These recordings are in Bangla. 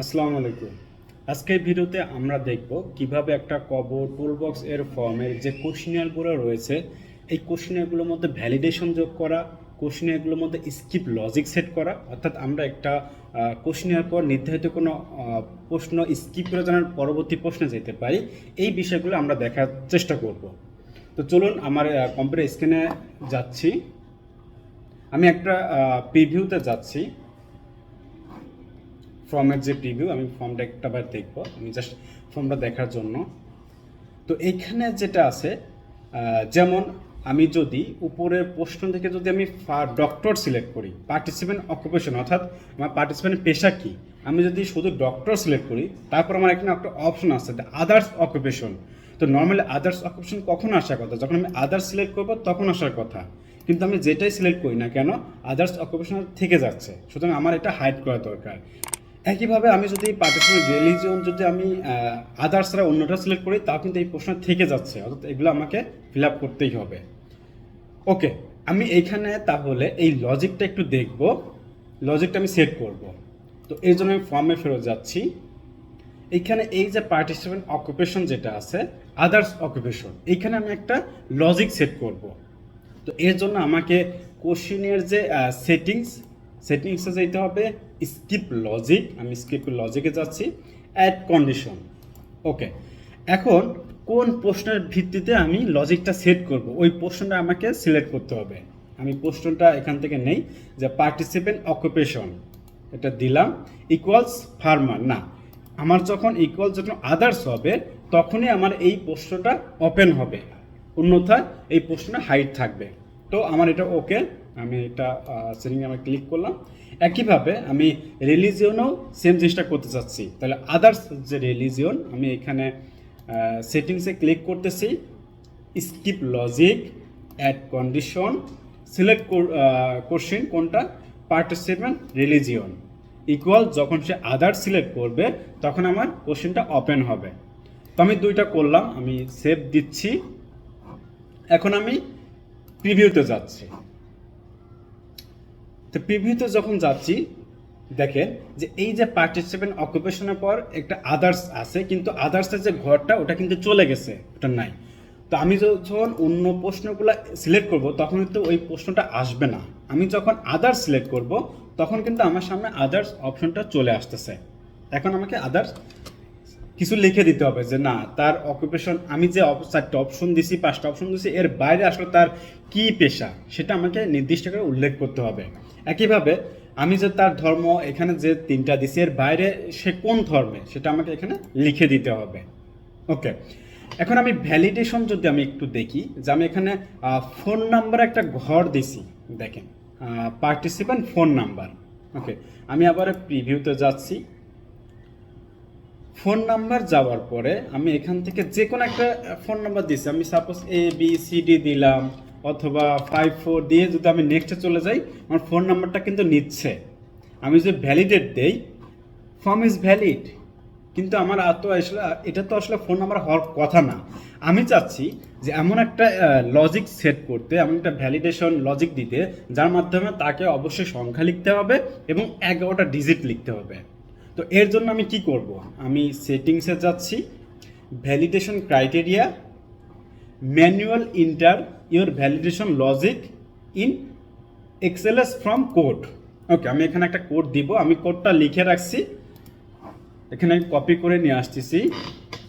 আসসালামু আলাইকুম। আজকের ভিডিওতে আমরা দেখব কীভাবে একটা কবর টুলবক্স এর ফর্মের যে কোশ্চিনিয়ারগুলো রয়েছে, এই কোশ্চিনিয়ারগুলোর মধ্যে ভ্যালিডেশন যোগ করা কোশ্চিনিয়ারগুলোর মধ্যে স্কিপ লজিক সেট করা, অর্থাৎ আমরা একটা কোশ্চিনিয়ার পর নির্ধারিত কোনো প্রশ্ন স্কিপ করে জানার পরবর্তী প্রশ্নে যেতে পারি, এই বিষয়গুলো আমরা দেখার চেষ্টা করব। তো চলুন আমার কম্পিউটার স্ক্রিনে যাচ্ছি। আমি একটা প্রিভিউতে যাচ্ছি। ফর্মের যে প্রিভিউ আমি ফর্মটা একটা বার দেখব। আমি জাস্ট ফর্মটা দেখার জন্য। তো এইখানে যেটা আছে যেমন আমি যদি উপরের প্রশ্ন থেকে যদি আমি ডক্টর সিলেক্ট করি পার্টিসিপেন্ট অকুপেশন অর্থাৎ আমার পার্টিসিপেন্ট পেশা কি? আমি যদি শুধু ডক্টর সিলেক্ট করি, তারপর আমার এখানে একটা অপশন আছে আদার্স অকুপেশন তো নর্মালি আদার্স অকুপেশন কখন আসার কথা? যখন আমি আদার্স সিলেক্ট করব, তখন আসার কথা। কিন্তু আমি যেটাই সিলেক্ট করি না কেন আদার্স অকুপেশন থেকে যাচ্ছে। সুতরাং আমার এটা হাইড করা দরকার। একইভাবে আমি যদি পার্টিসিপেন্ট রিলিজিয়ন যদি আমি আদার্স ছাড়া অন্যটা সিলেক্ট করি, তাও কিন্তু এই প্রশ্ন থেকে যাচ্ছে। অর্থাৎ এগুলো আমাকে ফিল আপ করতেই হবে। ওকে আমি এইখানে তাহলে এই লজিকটা একটু দেখব। লজিকটা আমি সেট করব। তো এই জন্য আমি ফর্মে ফেরত যাচ্ছি। এইখানে এই যে পার্টিসিপেন্ট অকুপেশন যেটা আছে আদার্স অকুপেশন এইখানে আমি একটা লজিক সেট করব। তো এর জন্য আমাকে কোশ্চিনের যে সেটিংস সেটিংসে যেতে হবে স্কিপ লজিক আমি স্কিপ লজিকে যাচ্ছি অ্যাড কন্ডিশন ওকে এখন কোন প্রশ্নের ভিত্তিতে আমি লজিকটা সেট করব? ওই প্রশ্নটা আমাকে সিলেক্ট করতে হবে। আমি প্রশ্নটা এখান থেকে নেই, যে পার্টিসিপেন্ট অকুপেশন এটা দিলাম ইকুয়ালস ফার্মার না। আমার যখন ইকুয়াল যখন আদার্স হবে, তখনই আমার এই প্রশ্নটা ওপেন হবে। অন্যথায় এই প্রশ্নটা হাইট থাকবে। তো আমার এটা ওকে আমি এটা সেটিংয়ে আমি ক্লিক করলাম। একইভাবে আমি রিলিজিয়নও সেম জিনিসটা করতে চাচ্ছি। তাহলে আদার্স যে রিলিজিয়ন আমি এখানে সেটিংসে ক্লিক করতেছি। Skip logic add condition select question কোনটা? পার্টিসিপেন্ট রিলিজিয়ন ইকুয়াল যখন সে আদার সিলেক্ট করবে, তখন আমার কোশ্চেনটা ওপেন হবে। তো আমি দুইটা করলাম, আমি সেভ দিচ্ছি। এখন আমি প্রিভিউতে যাচ্ছি। তো প্রিভিউতে যখন যাচ্ছি, দেখেন যে এই যে পার্টিসিপেন্ট অকুপেশনের পর একটা আদার্স আছে, কিন্তু আদার্সের যে ঘরটা, ওটা কিন্তু চলে গেছে, ওটা নাই। তো আমি যখন অন্য প্রশ্নগুলো সিলেক্ট করব, তখন কিন্তু ওই প্রশ্নটা আসবে না। আমি যখন আদার্স সিলেক্ট করব, তখন কিন্তু আমার সামনে আদার্স অপশনটা চলে আসতেছে। এখন আমাকে আদার্স কিছু লিখে দিতে হবে যে, না, তার অকুপেশন আমি যে চারটে অপশন দিছি, পাঁচটা অপশন দিছি, এর বাইরে আসলে তার কি পেশা? সেটা আমাকে নির্দিষ্ট করে উল্লেখ করতে হবে। একইভাবে আমি যে তার ধর্ম এখানে যে তিনটা দিছি, এর বাইরে সে কোন ধর্মে, সেটা আমাকে এখানে লিখে দিতে হবে। ওকে, এখন আমি ভ্যালিডেশন যদি আমি একটু দেখি, যে আমি এখানে ফোন নাম্বার একটা ঘর দিছি, দেখেন পার্টিসিপেন্ট ফোন নাম্বার ওকে, আমি আবার প্রিভিউতে যাচ্ছি। ফোন নাম্বার যাওয়ার পরে আমি এখান থেকে যে কোনো একটা ফোন নাম্বার দিয়েছি আমি suppose A B C D দিলাম। অথবা ফাইভ ফোর দিয়ে যদি আমি নেক্সটে চলে যাই, আমার ফোন নাম্বারটা কিন্তু নিচ্ছে। আমি যদি ভ্যালিডেট দেই ফর্ম ইজ ভ্যালিড কিন্তু আমার আর তো আসলে, এটা তো আসলে ফোন নাম্বার হওয়ার কথা না। আমি চাচ্ছি যে এমন একটা লজিক সেট করতে, এমন একটা ভ্যালিডেশন লজিক দিতে, যার মাধ্যমে তাকে অবশ্যই সংখ্যা লিখতে হবে এবং এগারোটা ডিজিট লিখতে হবে। তো এর জন্য আমি কি করব? আমি সেটিংসে যাচ্ছি validation criteria manual enter your validation logic in XLS form code okay আমি এখানে একটা কোড দিব। আমি কোডটা লিখে রাখছি। এখানে আমি কপি করে নিয়ে আসতেছি।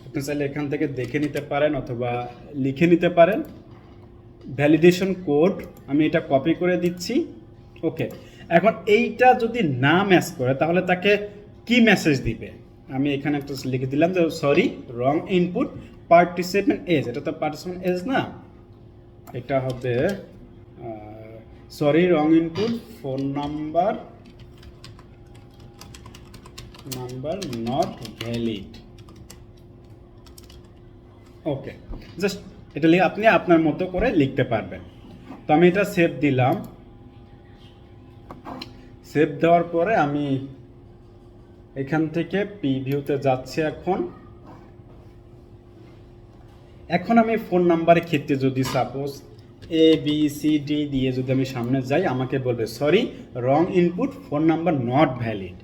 আপনি চাইলে এখান থেকে দেখে নিতে পারেন অথবা লিখে নিতে পারেন। ভ্যালিডেশন কোড আমি এটা কপি করে দিচ্ছি। ওকে এখন এইটা যদি না ম্যাচ করে, তাহলে তাকে কি মেসেজ দিবে? আমি এখানে একটা লিখে দিলাম যে sorry wrong input participant age এটা তো পার্টিসিপেন্ট এজ না। এটা হবে sorry wrong input phone number number not valid okay just এটা আপনি আপনার মতো করে লিখতে পারবেন। তো আমি এটা সেভ দিলাম। সেভ দেওয়ার পরে আমি এখান থেকে প্রিভিউতে যাচ্ছি এখন। এখন আমি ফোন নাম্বারের ক্ষেত্রে যদি suppose A B C D দিয়ে যদি আমি সামনে যাই, আমাকে বলবে sorry wrong input phone number not valid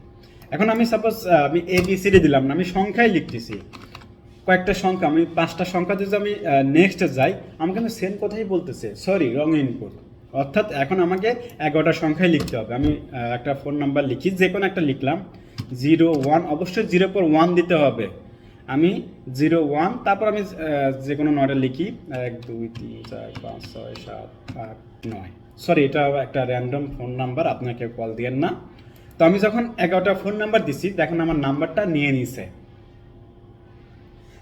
এখন আমি সাপোজ আমি এ বি সি ডি দিলাম না, আমি সংখ্যায় লিখতেছি। কয়েকটা সংখ্যা, আমি পাঁচটা সংখ্যা যদি আমি নেক্সটে যাই, আমাকে কিন্তু সেম কথাই বলতেছে সরি রং ইনপুট অর্থাৎ এখন আমাকে এগারোটা সংখ্যায় লিখতে হবে। আমি একটা ফোন নাম্বার লিখি যে কোনো একটা লিখলাম। জিরো ওয়ান অবশ্যই জিরো পর ওয়ান দিতে হবে। আমি জিরো ওয়ান, তারপর আমি যে কোনো নয়টা লিখি, এক, দুই, তিন, চার, পাঁচ, ছয়, সাত, আট, নয়। সরি এটা একটা র্যান্ডম ফোন নাম্বার আপনাকে কল দিয়েন না। তো আমি যখন এগারোটা ফোন নাম্বার দিছি, দেখুন আমার নাম্বারটা নিয়ে নিছে।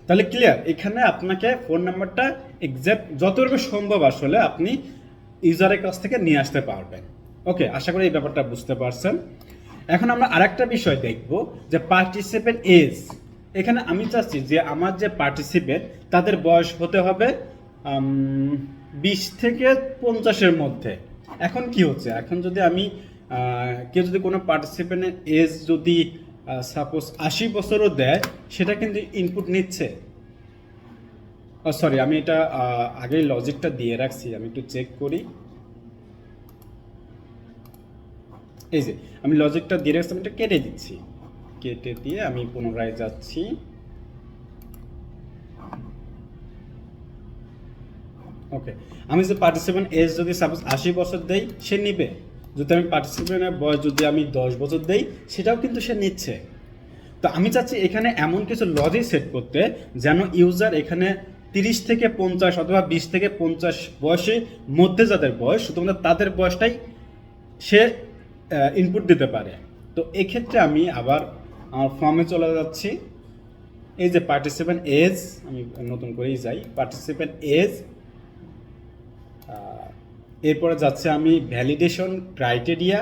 তাহলে ক্লিয়ার এখানে আপনাকে ফোন নাম্বারটা এক্সাক্ট যতটুকু সম্ভব আসলে আপনি ইউজারের কাছ থেকে নিয়ে আসতে পারবেন। ওকে আশা করি এই ব্যাপারটা বুঝতে পারছেন। এখন আমরা আরেকটা বিষয় দেখব, যে পার্টিসিপেন্ট এজ এখানে আমি চাচ্ছি যে আমার যে পার্টিসিপেন্ট তাদের বয়স হতে হবে বিশ থেকে পঞ্চাশের মধ্যে। এখন কি হচ্ছে? এখন যদি আমি কেউ যদি কোনো পার্টিসিপেন্টের এজ যদি সাপোজ আশি বছরও দেয়, সেটা কিন্তু ইনপুট নিচ্ছে। সরি আমি এটা আগেই লজিকটা দিয়ে রাখছি, আমি একটু চেক করি। এই যে, আমি লজিকটা দিয়ে রাখছি, আমি এটা কেটে দিচ্ছি। কেটে দিয়ে আমি পুনরায় যাচ্ছি। ওকে আমি যে পার্টিসিপেন্ট এজ যদি সাপোজ আশি বছর দেই, সে নিবে। যদি আমি পার্টিসিপেন্টের বয়স যদি আমি দশ বছর দেই, সেটাও কিন্তু সে নিচ্ছে। তো আমি চাচ্ছি এখানে এমন কিছু লজিক সেট করতে যেন ইউজার এখানে তিরিশ থেকে পঞ্চাশ অথবা বিশ থেকে পঞ্চাশ বয়সের মধ্যে যাদের বয়স, শুধুমাত্র তাদের বয়সটাই সে ইনপুট দিতে পারে। তো এক্ষেত্রে আমি আবার আমার ফর্মে চলে যাচ্ছি। এই যে পার্টিসিপেন্ট এজ আমি নতুন করেই যাই। পার্টিসিপেন্ট এজ এরপরে যাচ্ছে আমি validation criteria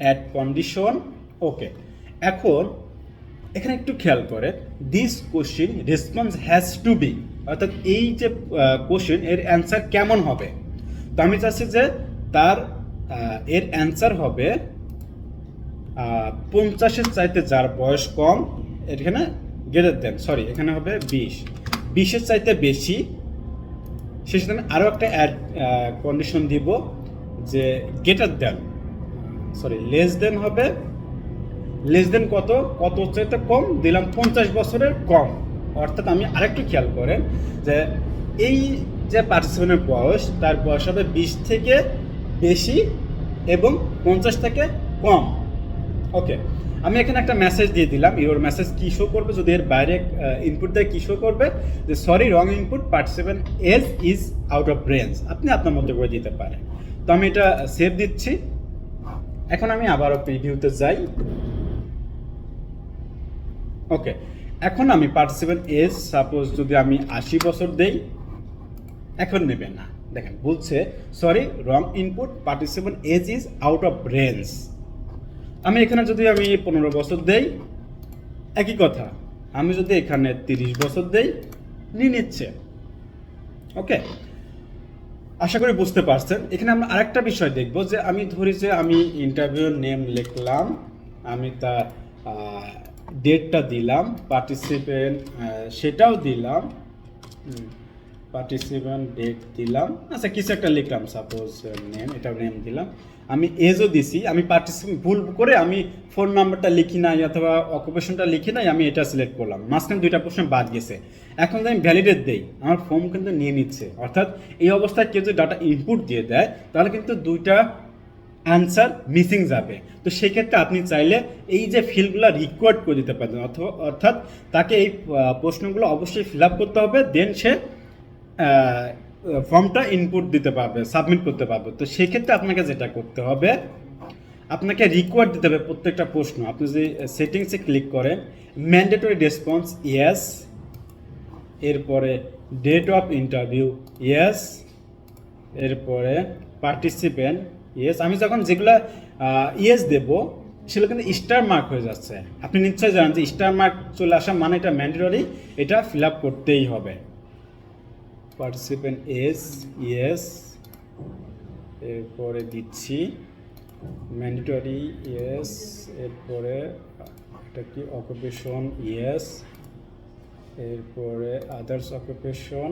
add condition okay এখন, এখানে একটু খেয়াল করে this question response has to be অর্থাৎ এই যে কোশ্চিন এর অ্যান্সার কেমন হবে? তো আমি চাচ্ছি যে, তার এর অ্যান্সার হবে পঞ্চাশের চাইতে যার বয়স কম, এখানে গ্রেটার দেন সরি এখানে হবে বিশ। বিশের চাইতে বেশি সে সাথে আরও একটা অ্যাড কন্ডিশন দিব যে গেটার দেন সরি লেস দেন হবে। লেস দেন কত? কত চাইতে কম? দিলাম পঞ্চাশ বছরের কম। অর্থাৎ আমি আরেকটু খেয়াল করেন যে এই যে পার্টিসিপেন্টের বয়স, তার বয়স হবে বিশ থেকে বেশি এবং পঞ্চাশ থেকে কম। ওকে আমি এখানে একটা মেসেজ দিয়ে দিলাম। ইওর মেসেজ কি শো করবে? যদি এর বাইরে ইনপুট দেয়, কি শো করবে? যে sorry wrong input participant age is out of range আপনি আপনার মধ্যে করে দিতে পারেন। তো আমি এটা সেভ দিচ্ছি। এখন আমি আবারও প্রিভিউতে যাই। ওকে এখন আমি পার্টিসিপেন্ট এজ সাপোজ যদি আমি আশি বছর দেই, এখন নেবে না। দেখেন, বলছে sorry wrong input participant age is out of range আমি এখানে যদি আমি পনেরো বছর দেই, একই কথা। আমি যদি এখানে তিরিশ বছর দেই, নিয়ে নিচ্ছে। ওকে? আশা করি বুঝতে পারছেন। এখানে আমরা আরেকটা বিষয় দেখব যে আমি ধরি যে আমি ইন্টারভিউ নেম লিখলাম, আমি তার ডেটটা দিলাম পার্টিসিপেন্ট সেটাও দিলাম। পার্টিসিপেন্ট ডেট দিলাম। আচ্ছা কিছু একটা লিখলাম সাপোজ নেম এটা নেম দিলাম। আমি এজও দিছি, আমি পার্টিসিপেন্ট ভুল করে আমি ফোন নাম্বারটা লিখি নাই অথবা অকুপেশনটা লিখি নাই, আমি এটা সিলেক্ট করলাম। মাঝখানে দুইটা প্রশ্ন বাদ গেছে। এখন যদি আমি ভ্যালিডেট দেই, আমার ফর্ম কিন্তু নিয়ে নিচ্ছে। অর্থাৎ এই অবস্থায় কেউ যদি ডাটা ইনপুট দিয়ে দেয়, তাহলে কিন্তু দুইটা অ্যান্সার মিসিং যাবে। তো সেক্ষেত্রে আপনি চাইলে এই যে ফিল্ডগুলো রিকোয়ার্ড করে দিতে পারেন। অথবা, অর্থাৎ তাকে এই প্রশ্নগুলো অবশ্যই ফিল আপ করতে হবে দেন সে ফর্মটা ইনপুট দিতে পারবে সাবমিট করতে পারবে। তো সেক্ষেত্রে আপনাকে যেটা করতে হবে, আপনাকে রিকোয়ার্ড দিতে হবে প্রত্যেকটা প্রশ্ন। আপনি যদি সেটিংসে ক্লিক করেন ম্যান্ডেটরি রেসপন্স ইয়েস এরপরে ডেট অফ ইন্টারভিউ ইয়েস এরপরে পার্টিসিপেন্ট ইয়েস আমি যখন যেগুলা ইয়েস দেব, সেগুলো কিন্তু স্টার মার্ক হয়ে যাচ্ছে। আপনি নিশ্চয়ই জানেন যে স্টার মার্ক চলে আসা মানে এটা ম্যান্ডেটরি এটা ফিল আপ করতেই হবে। পার্টিসিপেন্ট এস ইয়েস এরপরে দিচ্ছি। ম্যান্ডেটরি ইয়েস এরপরে এটা কি? অকুপেশন ইয়েস এরপরে আদার্স অকুপেশন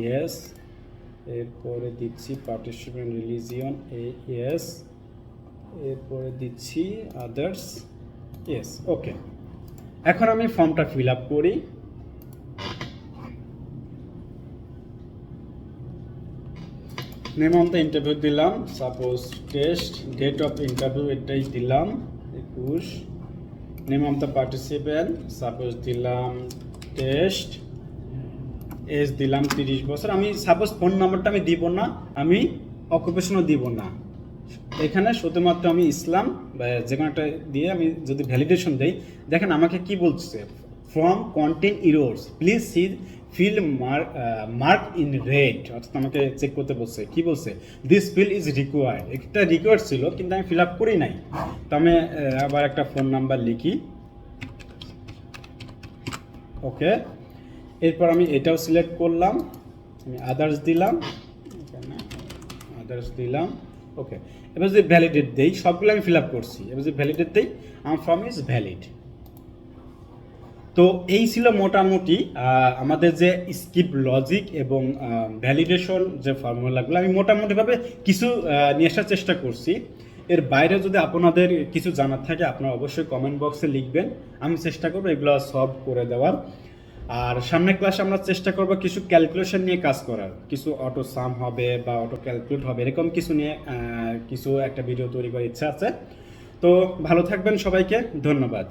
ইয়েস এরপরে দিচ্ছি পার্টিসিপেন্ট রিলিজিয়ন এ ইয়েস এরপরে দিচ্ছি আদার্স ইয়েস ওকে এখন আমি ফর্মটা ফিল আপ করি। নেম অফ দ্য ইন্টারভিউ দিলাম suppose test date of interview এটাই দিলাম, একুশ। Name of the participant suppose দিলাম টেস্ট এজ দিলাম তিরিশ বছর। আমি সাপোজ ফোন নাম্বারটা আমি দিব না, আমি অকুপেশনও দিব না। এখানে শুধুমাত্র আমি ইসলাম বা যে কোনো একটা দিয়ে আমি যদি ভ্যালিডেশন দেই, দেখেন আমাকে কি বলছে form content errors please see field mark mark in red, অর্থাৎ আমাকে চেক করতে বলছে। কি বলছে? দিস ফিল ইজ রিকোয়ার্ড একটা রিকোয়ার্ড ছিল, কিন্তু আমি ফিল আপ করি নাই। তো আমি আবার একটা ফোন নাম্বার লিখি। ওকে এরপর আমি এটাও সিলেক্ট করলাম। আমি আদার্স দিলাম। আদার্স দিলাম। ওকে এবার যদি ভ্যালিডেট দেই, সবগুলো আমি ফিল আপ করছি। এবার যদি ভ্যালিডেট দেই আমার ফর্ম ইজ ভ্যালিড তো এই ছিল মোটামুটি আমাদের যে স্কিপ লজিক এবং ভ্যালিডেশন যে ফর্মুলাগুলো আমি মোটামুটিভাবে কিছু নিয়ে আসার চেষ্টা করছি। এর বাইরে যদি আপনাদের কিছু জানার থাকে, আপনারা অবশ্যই কমেন্ট বক্সে লিখবেন। আমি চেষ্টা করব এগুলো সলভ করে দেওয়ার। আর সামনের ক্লাসে আমরা চেষ্টা করব কিছু ক্যালকুলেশন নিয়ে কাজ করার। কিছু অটো সাম হবে বা অটো ক্যালকুলেট হবে, এরকম কিছু নিয়ে কিছু একটা ভিডিও তৈরি করার ইচ্ছা আছে। তো ভালো থাকবেন সবাইকে, ধন্যবাদ।